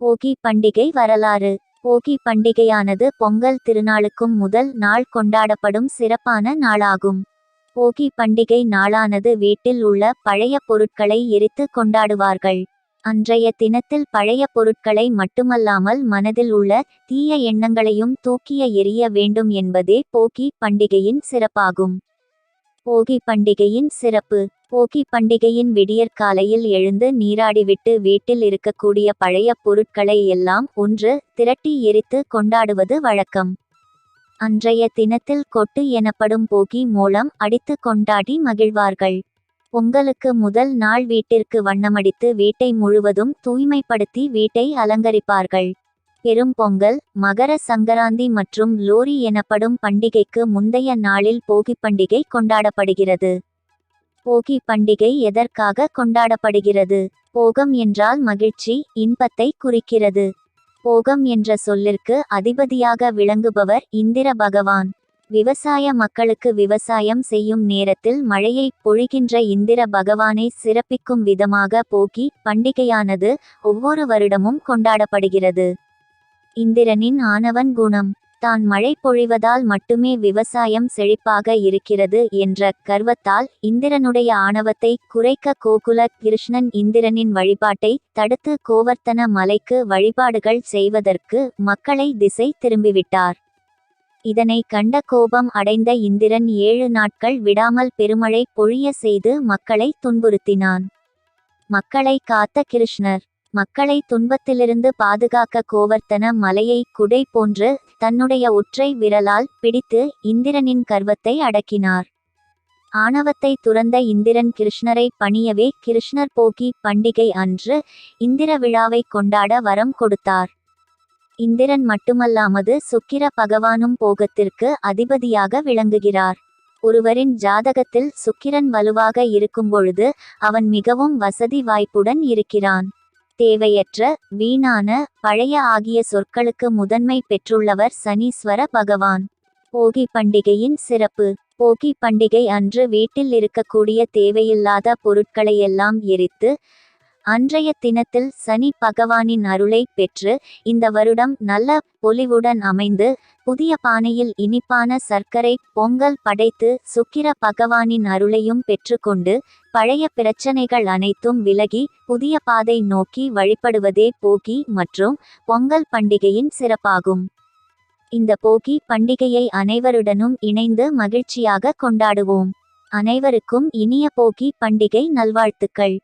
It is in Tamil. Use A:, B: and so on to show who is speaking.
A: போகி பண்டிகை வரலாறு. போகி பண்டிகையானது பொங்கல் திருநாளுக்கும் முதல் நாள் கொண்டாடப்படும் சிறப்பான நாளாகும். போகி பண்டிகை நாளானது வீட்டில் உள்ள பழைய பொருட்களை எரித்து கொண்டாடுவார்கள். அன்றைய தினத்தில் பழைய பொருட்களை மட்டுமல்லாமல் மனதில் உள்ள தீய எண்ணங்களையும் தூக்கிய எரிய வேண்டும் என்பதே போகி பண்டிகையின் சிறப்பாகும். போகி பண்டிகையின் சிறப்பு. போகி பண்டிகையின் விடியற்காலையில் எழுந்து நீராடிவிட்டு வீட்டில் இருக்கக்கூடிய பழைய பொருட்களை எல்லாம் ஒன்று திரட்டி எரித்து கொண்டாடுவது வழக்கம். அன்றைய தினத்தில் கொட்டு எனப்படும் போகி மூலம் அடித்து கொண்டாடி மகிழ்வார்கள். பொங்கலுக்கு முதல் நாள் வீட்டிற்கு வண்ணமடித்து வீட்டை முழுவதும் தூய்மைப்படுத்தி வீட்டை அலங்கரிப்பார்கள். பெரும் பொங்கல் மகர சங்கராந்தி மற்றும் லோரி எனப்படும் பண்டிகைக்கு முந்தைய நாளில் போகி பண்டிகை கொண்டாடப்படுகிறது. போகி பண்டிகை எதற்காக கொண்டாடப்படுகிறது? போகம் என்றால் மகிழ்ச்சி இன்பத்தை குறிக்கிறது. போகம் என்ற சொல்லிற்கு அதிபதியாக விளங்குபவர் இந்திர பகவான். விவசாய மக்களுக்கு விவசாயம் செய்யும் நேரத்தில் மழையை பொழிகின்ற இந்திர பகவானை சிறப்பிக்கும் விதமாக போகி பண்டிகையானது ஒவ்வொரு வருடமும் கொண்டாடப்படுகிறது. இந்திரனின் ஆணவன் குணம். தான் மழை பொழிவதால் மட்டுமே விவசாயம் செழிப்பாக இருக்கிறது என்ற கர்வத்தால் இந்திரனுடைய ஆணவத்தை குறைக்க கோகுல கிருஷ்ணன் இந்திரனின் வழிபாட்டை தடுத்து கோவர்த்தன மலைக்கு வழிபாடுகள் செய்வதற்கு மக்களை திசை திரும்பிவிட்டார். இதனை கண்ட கோபம் அடைந்த இந்திரன் ஏழு நாட்கள் விடாமல் பெருமழை பொழிய செய்து மக்களை துன்புறுத்தினான். மக்களை காத்த கிருஷ்ணர் மக்களை துன்பத்திலிருந்து பாதுகாக்க கோவர்த்தன மலையை குடை போன்று தன்னுடைய ஒற்றை விரலால் பிடித்து இந்திரனின் கர்வத்தை அடக்கினார். ஆணவத்தை துறந்த இந்திரன் கிருஷ்ணரை பணியவே கிருஷ்ணர் போகி பண்டிகை அன்று இந்திர விழாவை கொண்டாட வரம் கொடுத்தார். இந்திரன் மட்டுமல்லாமது சுக்கிர பகவானும் போகத்திற்கு அதிபதியாக விளங்குகிறார். ஒருவரின் ஜாதகத்தில் சுக்கிரன் வலுவாக இருக்கும் பொழுது அவன் மிகவும் வசதி வாய்ப்புடன் இருக்கிறான். தேவையற்ற வீணான பழைய ஆகிய சொற்களுக்கு முதன்மை பெற்றுள்ளவர் சனீஸ்வர பகவான். போகி பண்டிகையின் சிறப்பு. போகி பண்டிகை அன்று வீட்டில் இருக்கக்கூடிய தேவையில்லாத பொருட்களையெல்லாம் எரித்து அன்றைய தினத்தில் சனி பகவானின் அருளை பெற்று இந்த வருடம் நல்ல பொலிவுடன் அமைந்து புதிய பானையில் இனிப்பான சர்க்கரை பொங்கல் படைத்து சுக்கிர பகவானின் அருளையும் பெற்றுக்கொண்டு பழைய பிரச்சனைகள் அனைத்தும் விலகி புதிய பாதை நோக்கி வழிபடுவதே போகி மற்றும் பொங்கல் பண்டிகையின் சிறப்பாகும். இந்த போகி பண்டிகையை அனைவருடனும் இணைந்து மகிழ்ச்சியாக கொண்டாடுவோம். அனைவருக்கும் இனிய போகி பண்டிகை நல்வாழ்த்துக்கள்.